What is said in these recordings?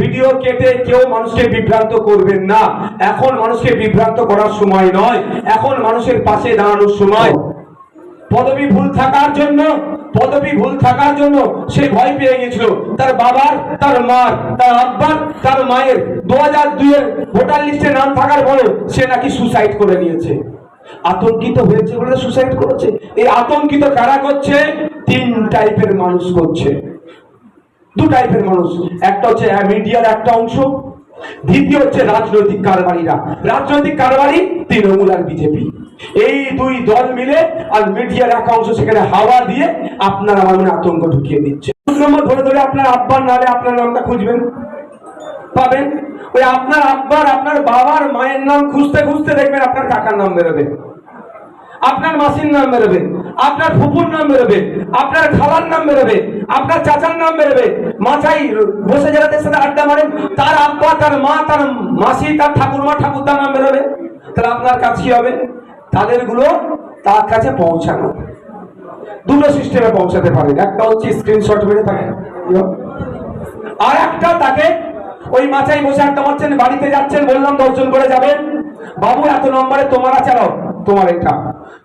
Video কেটে কেউ মানুষকে বিভ্রান্ত করবেন না। এখন মানুষকে বিভ্রান্ত করার সময় নয়, এখন মানুষের পাশে দাঁড়ানোর সময়। পদবি ভুল থাকার জন্য, পদবি ভুল থাকার জন্য সে ভয় পেয়ে গেছিল তার বাবার, তার মার, তার আব্বার, তার মায়ের দু হাজার দুইয়ের ভোটার লিস্টে নাম থাকার পরেও সে নাকি সুসাইড করে নিয়েছে। আতঙ্কিত হয়েছে বলে সুসাইড করেছে। এই আতঙ্কিত কারা করছে? তিন টাইপের মানুষ করছে। দু টাইপের মানুষ। একটা হচ্ছে মিডিয়ার একটা অংশ, দ্বিতীয় হচ্ছে রাজনৈতিক কারবারিরা। রাজনৈতিক কারবারি তৃণমূল আর বিজেপি। এই দুই দল মিলে আর মিডিয়ার এক অংশ সেখানে হাওয়া দিয়ে আপনার আমার মনে আতঙ্ক ঢুকিয়ে দিচ্ছে। নম্বর ধরে ধরে আপনার আব্বার নালে আপনার নামটা খুঁজবেন। পাবেন? ওই আপনার আব্বার, আপনার বাবার মায়ের নাম খুঁজতে খুঁজতে দেখবেন আপনার কাকার নাম বেরোবে। আপনার মাসির নাম বেরোবে, আপনার ফুপুর নাম বেরোবে, আপনার খালার নাম বেরোবে, আপনার চাচার নাম বেরোবে। মাথায় বসে যাদের সাথে আড্ডা মারেন, তার আব্বা, তার মা, তার মাসি, তার ঠাকুরমা ঠাকুরদার নাম বেরোবে। তাহলে আপনার কাছে হবে? তাদেরগুলো তার কাছে পৌঁছানো। দুটো সিস্টেমে পৌঁছাতে পারেন। একটা হচ্ছে স্ক্রিনশট মেরে থাকে আর একটা তাকে ওই মাচাই বসে আড্ডা মারছেন, বাড়িতে যাচ্ছেন, বললাম দর্শন করে যাবেন। বাবু, এত নম্বরে তোমার আরও তোমার এটা।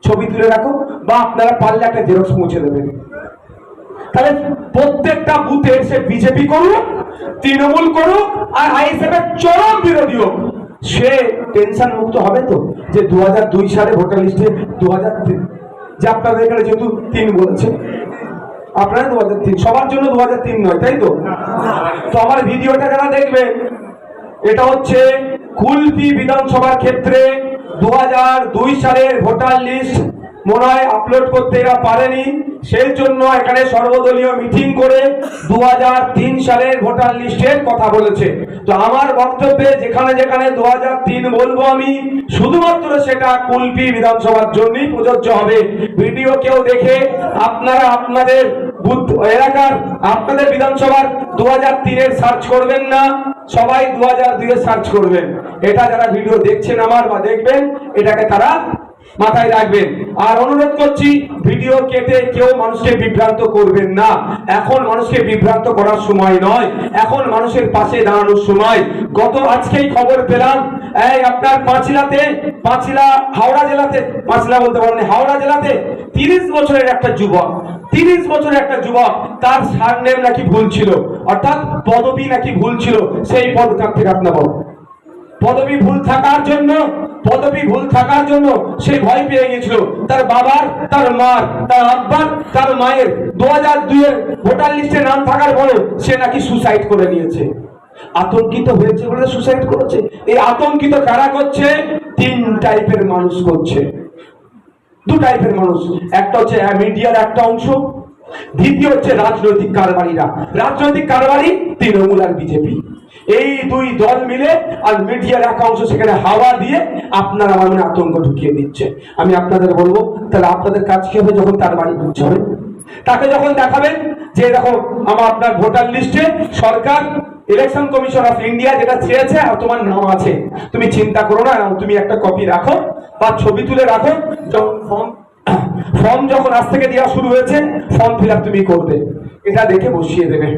ছবি তুলে রাখো, বা আপনারা পারলে একটা জেরক্স মুছে দেবেন। তাহলে প্রত্যেকটা বুথে সে বিজেপি করুক, তৃণমূল করুক, আর আইএসএফ এর চরম বিরোধী হোক। সে টেনশন মুক্ত হবে তো, যে দু হাজার দুই সালে ভোটার লিস্টে দু হাজার তিন যে আপনাদের এখানে যেহেতু তিন বলেছে, আপনারা দু হাজার তিন। সবার জন্য দু হাজার তিন নয়, তাই তো? তো আমার ভিডিওটা যারা দেখবে, এটা হচ্ছে কুলপি বিধানসভার ক্ষেত্রে দু সালের ভোটার লিস্ট আপলোড করতে পারেনি। সেই জন্য এখানে সর্বদলীয় মিটিং করে দু সালের ভোটার লিস্টের কথা বলেছে। তো আমার বক্তব্যে যেখানে যেখানে দু বলব আমি, শুধুমাত্র সেটা কুলপি বিধানসভার জন্যই প্রযোজ্য হবে। ভিডিও কেউ দেখে আপনারা আপনাদের এলাকার, আপনাদের বিধানসভার দু হাজার সার্চ করবেন না, সবাই দু হাজার সার্চ করবেন। এটা যারা ভিডিও দেখছেন আমার বা দেখবেন, এটাকে তারা মাথায় রাখবেন। আর অনুরোধ করছি ভিডিও কেটে কেউ মানুষকে বিভ্রান্ত করবেন না। এখন মানুষকে বিভ্রান্ত করার সময় নয়, এখন মানুষের পাশে দাঁড়ানোর সময়। গত আজকেই খবর পেলাম, এই আপনার পাঁচিলাতে, পাঁচিলা, হাওড়া জেলাতে, পাঁচিলা বলতে পারেন হাওড়া জেলাতে তিরিশ বছরের একটা যুবক, তিরিশ বছরের একটা যুবক, তার সারনেম নাকি ভুল ছিল, অর্থাৎ পদবি নাকি ভুল ছিল, সেই পদ কার থেকে আপনার পদবি ভুল থাকার জন্য, পদবি ভুল থাকার জন্য সে ভয় পেয়ে গেছিল তার বাবার, তার মার, তার আব্বার, তার মায়ের দু হাজার দুইয়ের ভোটার লিস্টে নাম থাকার পরে সে নাকি সুসাইড করে নিয়েছে। আতঙ্কিত হয়েছে বলে সুসাইড করেছে। এই আতঙ্কিত কারা করছে? তিন টাইপের মানুষ করছে। দু টাইপের মানুষ। একটা হচ্ছে মিডিয়ার একটা অংশ। দ্বিতীয় হচ্ছে রাজনৈতিক কারবারিরা। রাজনৈতিক কারবারি তৃণমূল আর বিজেপি। এই দুই দল মিলে আর মিডিয়ার এক অংশ সেখানে হাওয়া দিয়ে আপনার আমার মনে আতঙ্ক ঢুকিয়ে দিচ্ছে। আমি আপনাদের বলব, তাহলে আপনাদের কাজ কি হবে যখন তার বাড়ি হবে তাকে যখন দেখাবেন যে দেখো, আমার আপনার ভোটার লিস্টে সরকার ইলেকশন কমিশন অফ ইন্ডিয়া যেটা চেয়েছে, আর তোমার নাম আছে। তুমি চিন্তা করো না, তুমি একটা কপি রাখো বা ছবি তুলে রাখো। যখন ফর্ম ফর্ম যখন আজ থেকে দেওয়া শুরু হয়েছে ফর্ম ফিল তুমি করবে। এটা দেখে বসিয়ে দেবে।